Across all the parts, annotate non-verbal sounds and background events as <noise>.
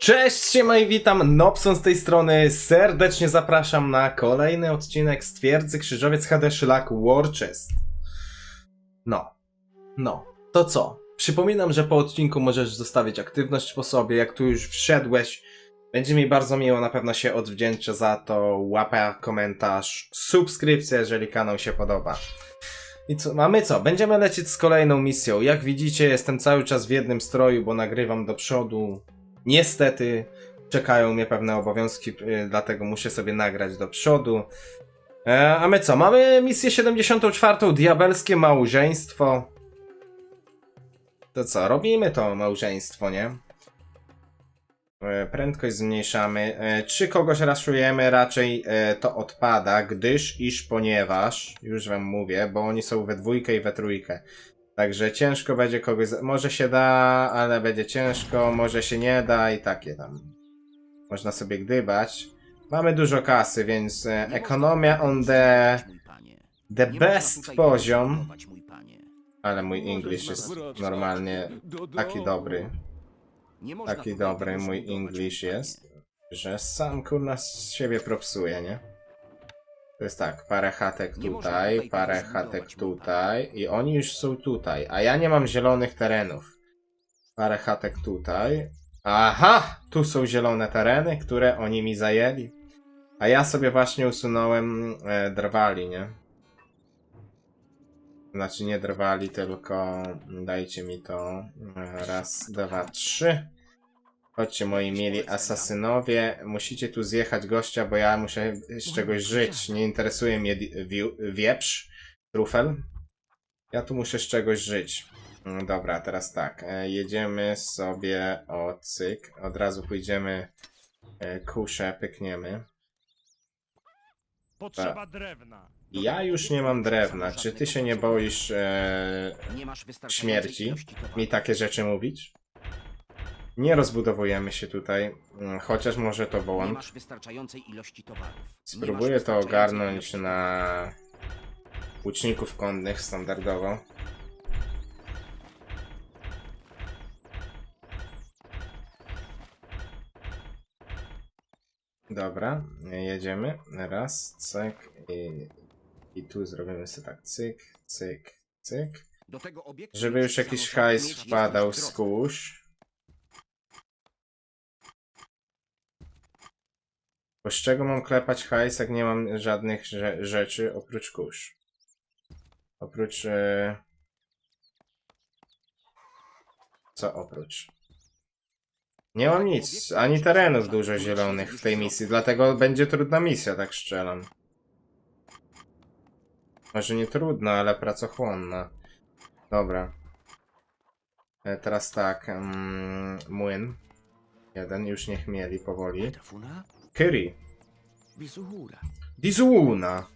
Cześć, siema i witam, Nobson z tej strony, serdecznie zapraszam na kolejny odcinek z Twierdzy Krzyżowiec HD Szlak War Chest. No, no, to co? Przypominam, że po odcinku możesz zostawić aktywność po sobie, jak tu już wszedłeś, będzie mi bardzo miło, na pewno się odwdzięczę za to, łapa, komentarz, subskrypcja, jeżeli kanał się podoba. I co, mamy co? Będziemy lecieć z kolejną misją. Jak widzicie, jestem cały czas w jednym stroju, bo nagrywam do przodu. Niestety czekają mnie pewne obowiązki, y, dlatego muszę sobie nagrać do przodu. E, a my co? Mamy misję 74. Diabelskie małżeństwo. To co? Robimy to małżeństwo, nie? E, Prędkość zmniejszamy. E, Czy kogoś raszujemy? Raczej e, to odpada, gdyż, iż, ponieważ, już wam mówię, bo oni są we dwójkę i we trójkę. Także ciężko będzie kogoś. Może się da, ale będzie ciężko, może się nie da i takie tam. Można sobie gdybać. Mamy dużo kasy, więc ekonomia on the, the best poziom. Ale mój English jest normalnie taki dobry. Taki dobry mój English jest, że sam kurna z siebie propsuje, nie? To jest tak, parę chatek tutaj, parę chatek tutaj i oni już są tutaj, a ja nie mam zielonych terenów. Parę chatek tutaj. Aha! Tu są zielone tereny, które oni mi zajęli. A ja sobie właśnie usunąłem e, drwali, nie? Znaczy nie drwali, tylko dajcie mi to. E, Raz, dwa, trzy. Chodźcie moi mieli asasynowie. Musicie tu zjechać gościa, bo ja muszę z czegoś żyć. Nie interesuje mnie wieprz, trufel. Ja tu muszę z czegoś żyć. Mm, Dobra, teraz tak. e, Jedziemy sobie o cyk. Od razu pójdziemy e, kuszę, pykniemy. Potrzeba drewna. Ja już nie mam drewna. Czy ty się nie boisz e, śmierci mi takie rzeczy mówić? Nie rozbudowujemy się tutaj, mm, chociaż może to błąd. Spróbuję to ogarnąć na łuczników konnych standardowo. Dobra, jedziemy. Raz, cyk i, i tu zrobimy sobie tak cyk, cyk, cyk. Żeby już jakiś hajs wpadał z kurz. Z czego mam klepać hajs, jak nie mam żadnych rze rzeczy oprócz kurz? Oprócz... E... Co oprócz? Nie mam nic, ani terenów dużo zielonych w tej misji, dlatego będzie trudna misja, tak strzelam. Może nie trudna, ale pracochłonna. Dobra. E, teraz tak, mm, młyn. Jeden, już niech mieli powoli. Bizuhura. Dizuuna.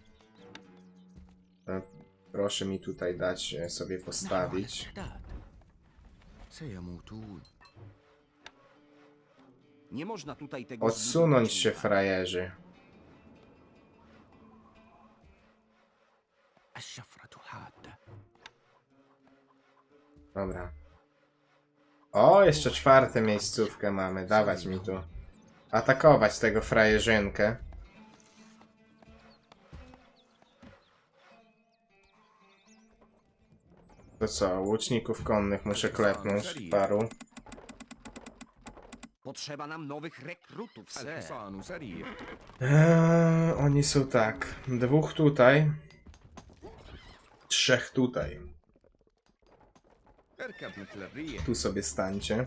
Proszę mi tutaj dać e, sobie postawić. Nie można tutaj tego Odsunąć się, frajerzy. Dobra. O, jeszcze czwarte miejscówkę mamy. Dawać mi tu. Atakować tego frajerzynkę. To co, łuczników konnych muszę klepnąć paru. Potrzeba nam nowych rekrutów, sir. Eee, oni są tak. Dwóch tutaj. Trzech tutaj. Tu sobie stańcie.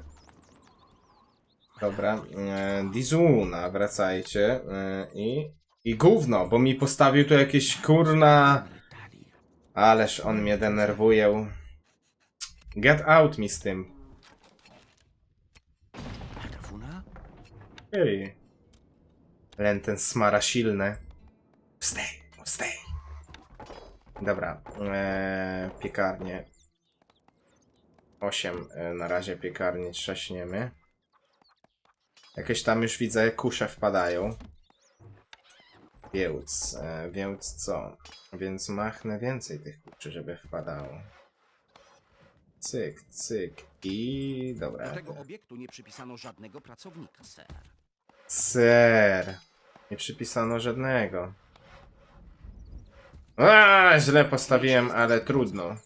Dobra. E, Dizuna, wracajcie. E, I. I gówno, bo mi postawił tu jakieś kurna. Ależ on mnie denerwuje. Get out mi z tym. Ej. Len ten smara silny. Stay, stay. Dobra. Eee, piekarnie. 8 e, na razie piekarnie trzaśniemy. Jakieś tam już widzę kusze wpadają. Więc, e, więc co? Więc machnę więcej tych kuczy, żeby wpadało. Cyk, cyk i... Do dobra. tego obiektu nie przypisano żadnego pracownika, ser. Ser. Nie przypisano żadnego. A, źle postawiłem, ale trudno.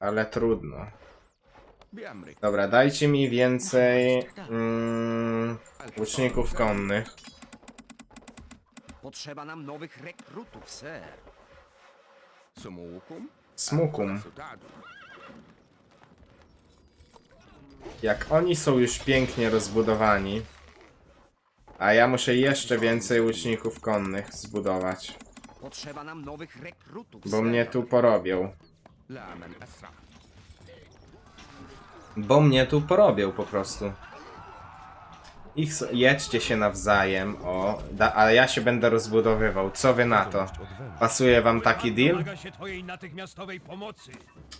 Ale trudno. Dobra, dajcie mi więcej mm, łuczników konnych. Potrzeba nam nowych rekrutów, ser. Smukum. Jak oni są już pięknie rozbudowani, a ja muszę jeszcze więcej łuczników konnych zbudować, Potrzeba nam nowych rekrutów, bo mnie tu porobią. Bo mnie tu porobią po prostu. Ich jedźcie się nawzajem, o, da, a ja się będę rozbudowywał. Co wy na to? Pasuje wam taki deal?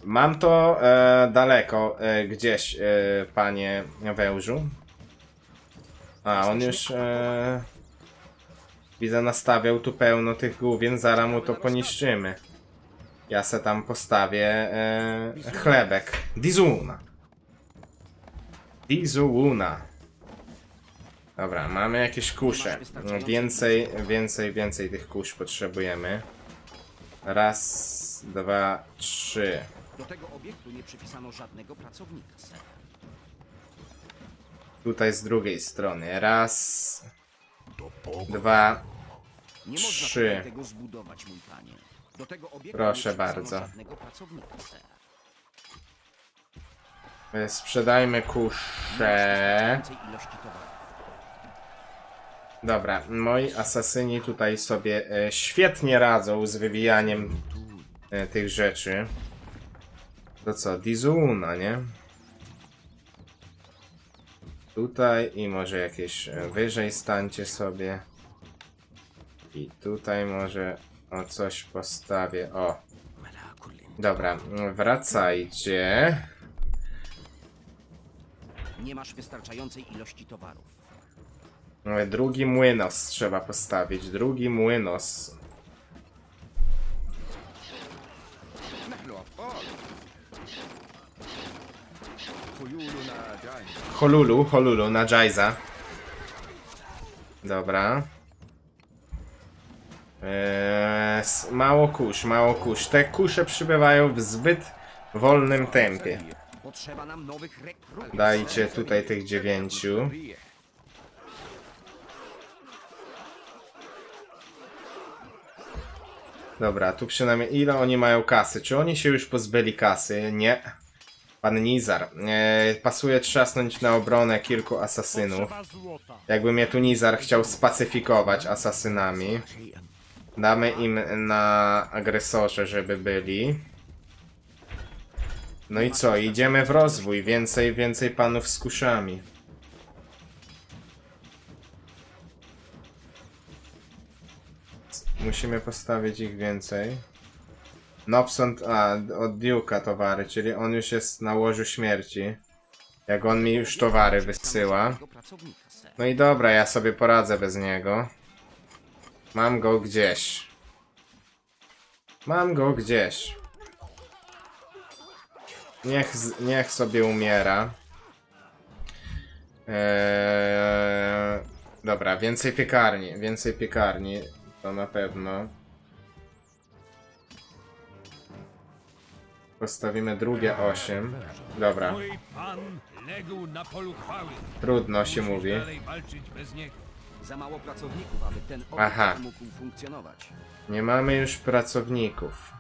Mam to e, daleko e, gdzieś, e, panie Wełżu. A, on już e, widzę nastawiał tu pełno tych główien, zaraz mu to poniszczymy. Ja se tam postawię e, chlebek. Dizuna. Dizuna. Dobra, mamy jakieś kusze. Więcej, więcej, więcej tych kusz potrzebujemy. Raz, dwa, trzy. Do tego obiektu nie przypisano żadnego pracownika. Tutaj z drugiej strony. Raz, dwa, Nie można Trzy. tutaj tego sprzedajmy. Więcej ilości towarów. Dobra, moi asasyni tutaj sobie e, świetnie radzą z wywijaniem e, tych rzeczy. To co, Dizuna, nie? Tutaj i może jakieś e, wyżej stańcie sobie. I tutaj może o coś postawię. O, dobra, wracajcie. Nie masz wystarczającej ilości towarów. No i drugi młynos trzeba postawić. Drugi młynos. Holulu, Holulu na Jaiza. Dobra. Eee, mało kusz, mało kusz. Te kusze przybywają w zbyt wolnym tempie. Potrzeba nam nowych rekrutów. Dajcie tutaj tych dziewięciu. Dobra, tu przynajmniej ile oni mają kasy? Czy oni się już pozbyli kasy? Nie. Pan Nizar. Eee, pasuje trzasnąć na obronę kilku asasynów. Jakby mnie tu Nizar chciał spacyfikować asasynami. Damy im na agresorze, żeby byli. No i co? Idziemy w rozwój. Więcej, więcej panów z kuszami. Musimy postawić ich więcej. Nobson, a od Duke'a towary, czyli on już jest na łożu śmierci. Jak on mi już towary wysyła. No i dobra, ja sobie poradzę bez niego. Mam go gdzieś. Mam go gdzieś. Niech, z- niech sobie umiera. Eee, dobra, więcej piekarni, więcej piekarni, to na pewno. Postawimy drugie 8. Dobra, Mój pan legł na polu chwały. trudno się mówi. dalej walczyć bez niego. Za mało pracowników, aby ten obiekt Aha. mógł funkcjonować. Nie mamy już pracowników.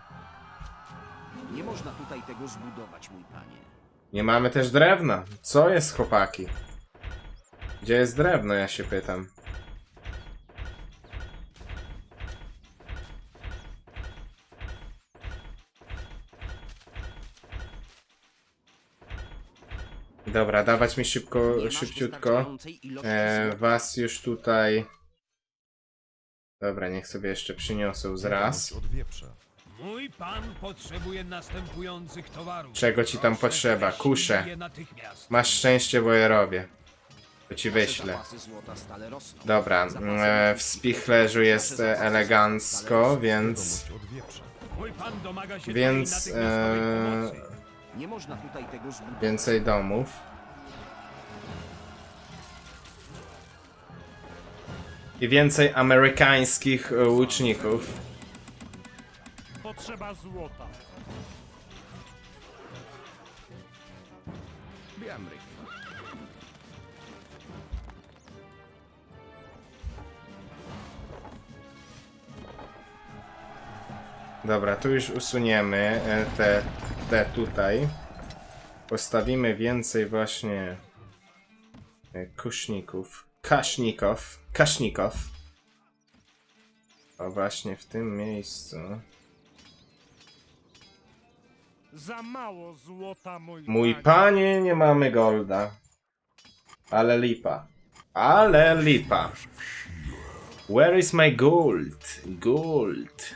Nie można tutaj tego zbudować, mój panie. Nie mamy też drewna. Co jest, chłopaki? Gdzie jest drewno, ja się pytam. Dobra, dawać mi szybko, szybciutko. E, was już tutaj... Dobra, niech sobie jeszcze przyniosą z raz. Mój pan potrzebuje następujących towarów. Czego ci tam potrzeba? je natychmiast. Masz szczęście, bo je robię. To ci wyślę. Dobra, Zapasy e, w spichlerzu jest e, elegancko, więc... Mój pan domaga się Więc, twojej natychmiastowej e, pomocy. Nie można tutaj tego zbudować. Więcej domów. I więcej amerykańskich e, łuczników. Potrzeba złota. Dobra, tu już usuniemy e, te, te tutaj. Postawimy więcej właśnie e, kuszników. Kaszników. Kaszników. O właśnie w tym miejscu. Za mało złota, mój, Mój panie. nie mamy golda. Ale lipa. Ale lipa. Where is my gold? Gold.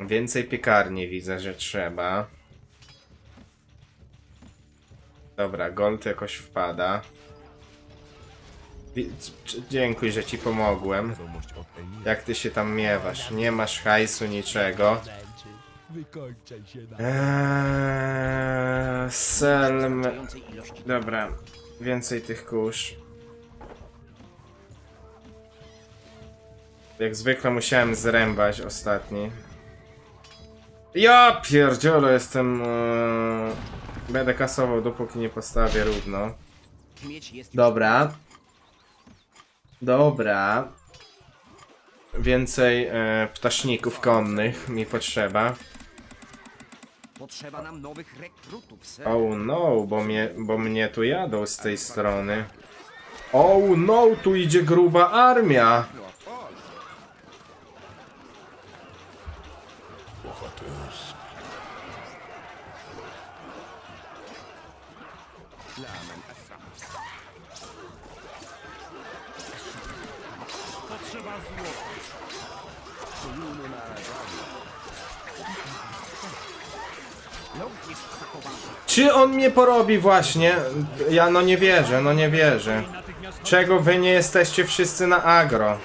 Więcej piekarni widzę, że trzeba. Dobra, gold jakoś wpada. Wi- c- Dziękuję, że ci pomogłem. Jak ty się tam miewasz? Nie masz hajsu, niczego. Wykończaj się na... Eee, selm. Dobra, więcej tych kurz. Jak zwykle musiałem zrębać ostatni. Ja pierdziole jestem... Eee, będę kasował dopóki nie postawię równo. Dobra. Dobra. Więcej e, ptaszników konnych mi potrzeba. Potrzeba nam nowych rekrutów, ser. Oh no, bo mnie, bo mnie tu jadą z tej strony. Oh no, tu idzie gruba armia. Potrzeba złota. Ląd jest zakowany. Czy on mnie porobi właśnie? Ja no nie wierzę, no nie wierzę. Czego wy nie jesteście wszyscy na agro?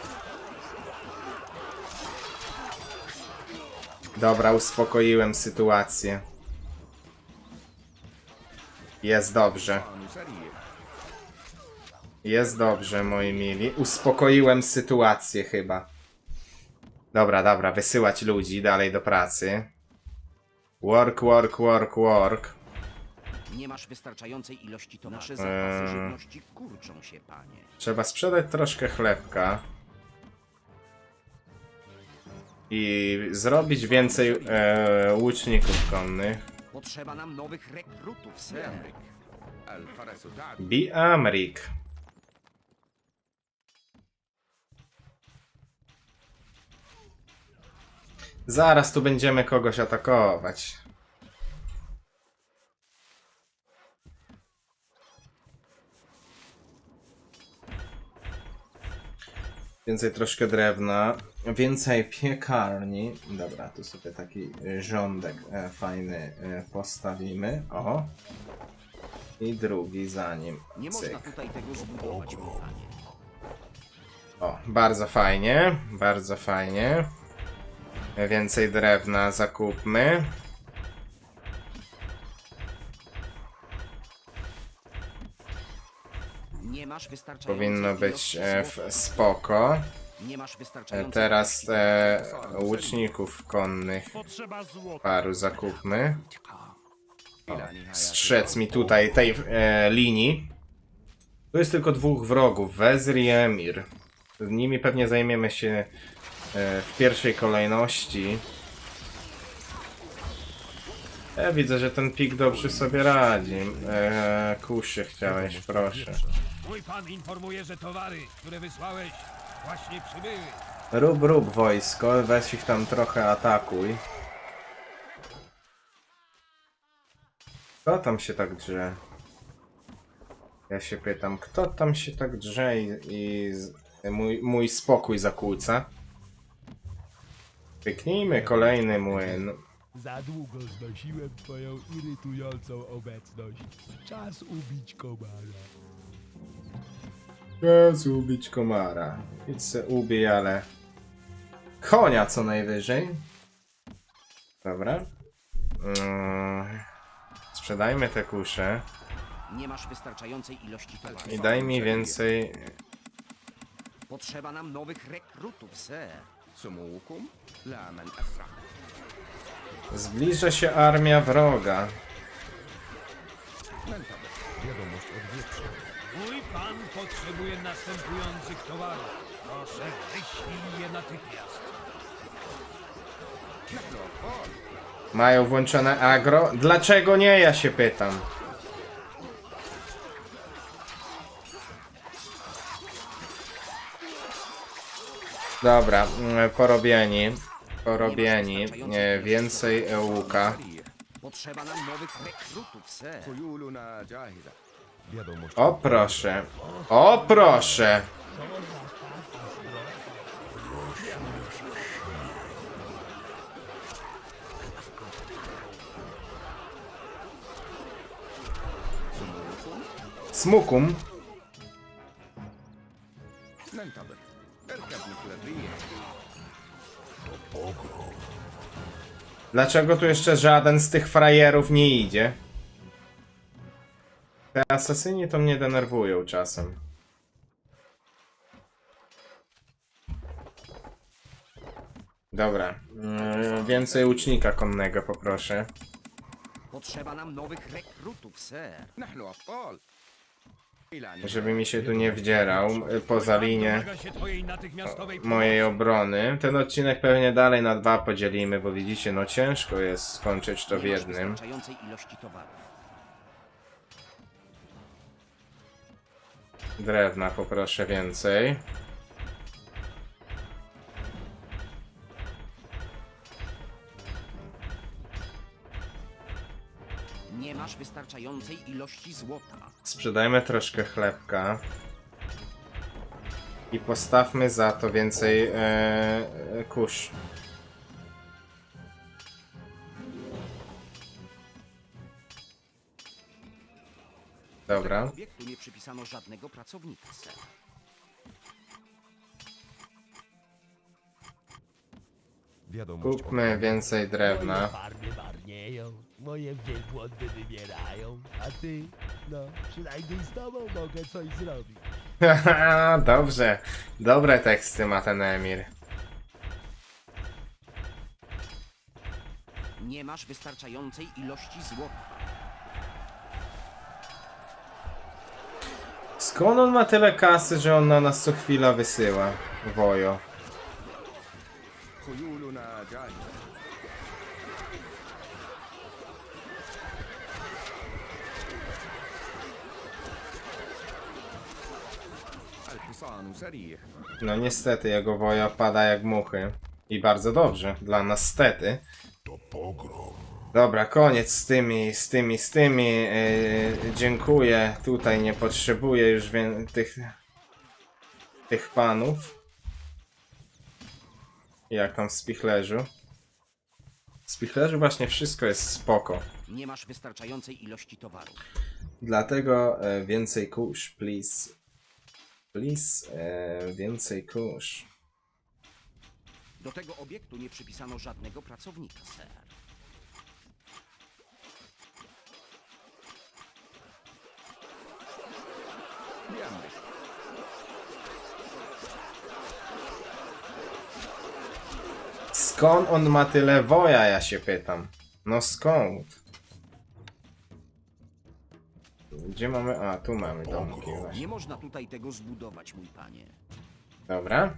Dobra, uspokoiłem sytuację. Jest dobrze. Jest dobrze, moi mili. Uspokoiłem sytuację chyba. Dobra, dobra, wysyłać ludzi dalej do pracy. Work, work, work, work. Nie masz wystarczającej ilości to Nasze zapasy Eee. żywności kurczą się, panie. Trzeba sprzedać troszkę chlebka. I zrobić więcej e, łuczników konnych. Potrzeba nam nowych rekrutów, ser. Bi Amrik. Zaraz tu będziemy kogoś atakować. Więcej troszkę drewna, więcej piekarni. Dobra, tu sobie taki rządek e, fajny e, postawimy. O. I drugi za nim. Nie można Cyk. tutaj tego zbudować, mój panie. O, bardzo fajnie, bardzo fajnie. Więcej drewna zakupmy. Nie masz wystarczającej Powinno być e, w, spoko. Nie masz E, teraz e, łuczników konnych paru zakupmy. O, strzec mi tutaj tej e, linii. Tu jest tylko dwóch wrogów, Wezir i Emir. Nimi pewnie zajmiemy się w pierwszej kolejności. Ja widzę, że ten pik dobrze sobie radzi. E, kusie chciałeś, proszę. mój pan informuje, że towary, które wysłałeś, właśnie przybyły. Rób, rób wojsko, weź ich tam trochę atakuj. Kto tam się tak drze? Ja się pytam, kto tam się tak drze i, i z, mój, mój spokój zakłóca? Pyknijmy kolejny młyn. Za długo znosiłem twoją irytującą obecność. Czas ubić komara. Czas ubić komara. Idź se ubij, ale... Konia co najwyżej. Dobra. Mm, sprzedajmy te kusze Nie masz wystarczającej ilości towaru. i daj mi więcej. Potrzeba nam nowych rekrutów, ser. Zbliża się armia wroga. Wiadomość od. Mój pan potrzebuje następujących towarów. Proszę, wyślij je natychmiast. Mają włączone agro? Dlaczego nie, ja się pytam. Dobra, mm, porobieni. Porobieni. E, więcej e, łuka. Potrzeba nam nowych rekrutów, ser. O proszę. O proszę. Smukum. Dlaczego tu jeszcze żaden z tych frajerów nie idzie? Te asasyni to mnie denerwują czasem. Dobra, yy, więcej łucznika konnego poproszę. Potrzeba nam nowych rekrutów, ser. Nahlu, żeby mi się tu nie wdzierał y, poza linię mojej obrony. Ten odcinek pewnie dalej na dwa podzielimy, bo widzicie, no ciężko jest skończyć to w jednym. Drewna poproszę więcej. Nie masz wystarczającej ilości złota. Sprzedajmy troszkę chlebka. I postawmy za to więcej e, e, kurz. Dobra. Do obiektu nie przypisano żadnego pracownika, ser. wiadomość Kupmy więcej drewna. Moje wielbłądy wymierają, a ty, no, przynajmniej z tobą mogę coś zrobić. <laughs> Dobrze. Dobre teksty ma ten Emir. Nie masz wystarczającej ilości złota. Skąd on ma tyle kasy, że on na nas co chwila wysyła? Wojo. No niestety, jego woja pada jak muchy. I bardzo dobrze, dla nas stety. Dobra, koniec z tymi, z tymi, z tymi. Yy, dziękuję. Tutaj nie potrzebuję już tych, tych panów. Jak tam w spichlerzu? W spichlerzu właśnie wszystko jest spoko. Nie masz wystarczającej ilości towaru. Dlatego e, więcej kurz, please please. Eee, więcej kurz. Do tego obiektu nie przypisano żadnego pracownika, ser. Jamy. Skąd on ma tyle woja, ja się pytam. No skąd? Gdzie mamy? A, tu mamy domki właśnie. Nie można tutaj tego zbudować, mój panie. Dobra.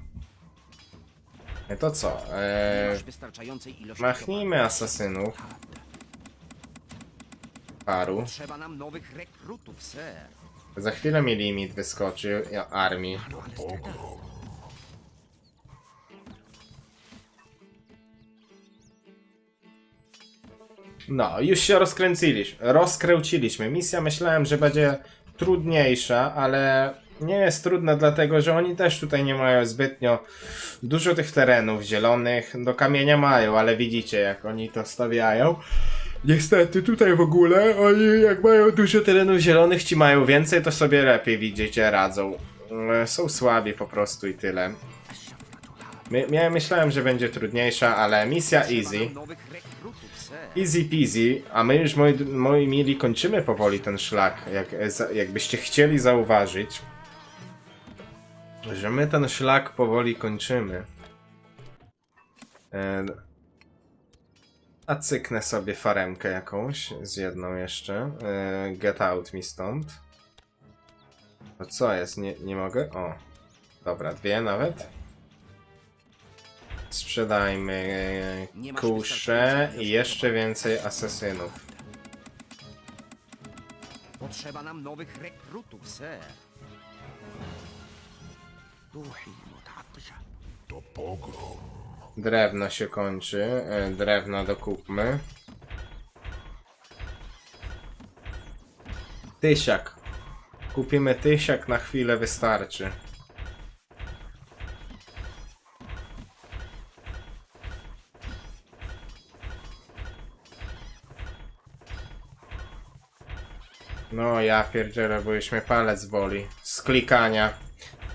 No to co? Nie Eee, masz wystarczającej ilości machnijmy asasynów. Paru. Trzeba nam nowych rekrutów, ser. Za chwilę mi limit wyskoczy ja, armii. No, już się rozkręciliśmy, rozkręciliśmy. Misja myślałem, że będzie trudniejsza, ale nie jest trudna dlatego, że oni też tutaj nie mają zbytnio dużo tych terenów zielonych. Do kamienia mają, ale widzicie jak oni to stawiają. Niestety tutaj w ogóle oni jak mają dużo terenów zielonych, ci mają więcej, to sobie lepiej widzicie radzą. Mm, Są słabi po prostu i tyle. My, ja myślałem, że będzie trudniejsza, ale misja easy. Easy peasy, a my już, moi, moi mili, kończymy powoli ten szlak. Jak, jakbyście chcieli zauważyć, że my ten szlak powoli kończymy. E, a cyknę sobie faremkę jakąś, z jedną jeszcze. E, get out mi stąd. No co jest? Nie, nie mogę? O. Dobra, dwie nawet. Sprzedajmy kusze i jeszcze więcej asesynów. Potrzeba nam nowych rekrutów, ser. Drewno się kończy, e, drewno dokupmy. Tysiak. Kupimy tysiak, na chwilę wystarczy. No ja pierdzielę, bo już mnie palec boli. Z klikania.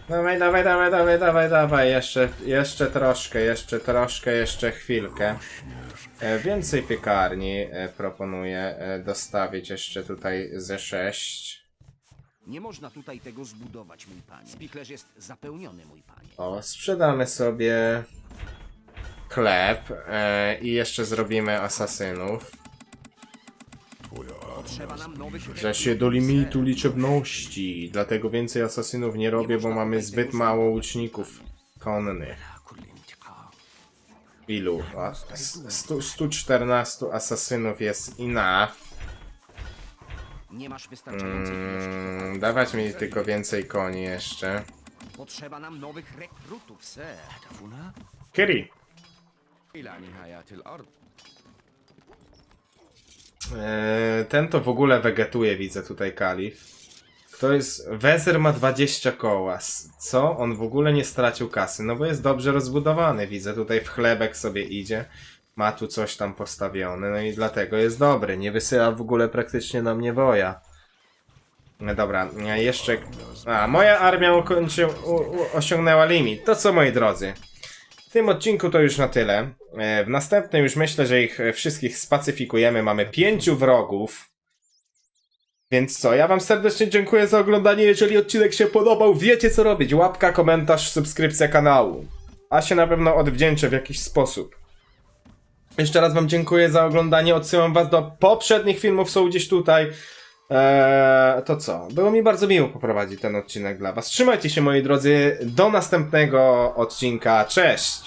Dawaj, dawaj, dawaj, dawaj, dawaj, dawaj, jeszcze, jeszcze troszkę, jeszcze troszkę, jeszcze chwilkę. E, więcej piekarni e, proponuję e, dostawić jeszcze tutaj ze 6. Nie można tutaj tego zbudować, mój panie. Spichlerz jest zapełniony, mój panie. O, sprzedamy sobie chleb e, i jeszcze zrobimy asasynów. Potrzeba nam nowych Że się do limitu liczebności, dlatego więcej asasynów nie robię, bo mamy zbyt mało łuczników konnych. Ilu? A, s- stu- 114 asasynów jest enough. Nie masz wystarczających. Mm, dawać mi tylko więcej koni jeszcze. Potrzeba nam nowych rekrutów, ser. Kiri. Ten to w ogóle wegetuje, widzę tutaj kalif. Kto jest. Wezer ma 20 koła. Co? On w ogóle nie stracił kasy. No bo jest dobrze rozbudowany. Widzę tutaj w chlebek sobie idzie. Ma tu coś tam postawione. No i dlatego jest dobry. Nie wysyła w ogóle praktycznie na mnie woja. No dobra, jeszcze. A, moja armia ukończy, osiągnęła limit. To co, moi drodzy? Tym odcinku to już na tyle. E, W następnym już myślę, że ich wszystkich spacyfikujemy. Mamy pięciu wrogów. Więc co, ja wam serdecznie dziękuję za oglądanie. Jeżeli odcinek się podobał, wiecie co robić. Łapka, komentarz, subskrypcja kanału. A się na pewno odwdzięczę w jakiś sposób. Jeszcze raz wam dziękuję za oglądanie. Odsyłam was do poprzednich filmów, są gdzieś tutaj. Eee, to co? Było mi bardzo miło poprowadzić ten odcinek dla was. Trzymajcie się moi drodzy. Do następnego odcinka. Cześć!